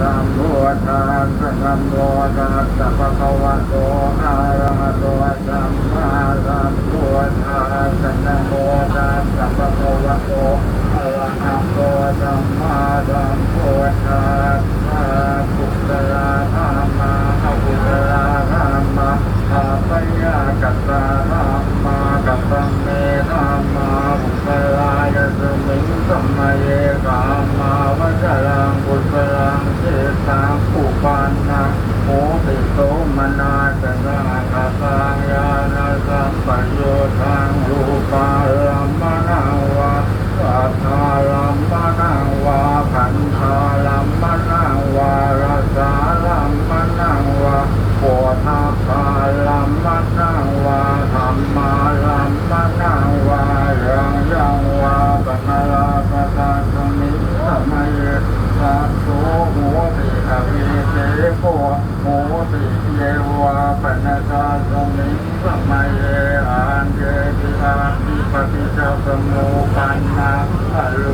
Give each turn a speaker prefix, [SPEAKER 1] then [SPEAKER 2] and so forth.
[SPEAKER 1] สัมพุทธัสสะนะโมตัสสะภะคะวะโตอะระหะโตสัมมาสัมพุทธัสสะนะโมตัสสะภะคะวะโตอะระหะโตสัมมาสัมพุทธัสสะปุตตะธรรมาอะปุตตะธรรมาอาปยากัสสะธรรมากัปปะเมธรรมาปุตตะลายสมิงสัมมาเยกามาวะจรังปุตตะลังเจ ตาปุปันนาโมติโตมนาสนาคาตายานาสัมปโยทังรูปาลัมมนังวาสัทธาลัมมนังวาขันธาลัมมนังวารสาลัมมนังวาโพธาคาลัมมนังวาธรรมาลัมมนังวายังยังวาปนาลาปตาสมิสมัยสัตโตโหติอวิเจ โกโหติเยวาปนาชาสมิสมัยอันเยติอาติปฏิจจสมุปันนาอรูปิโล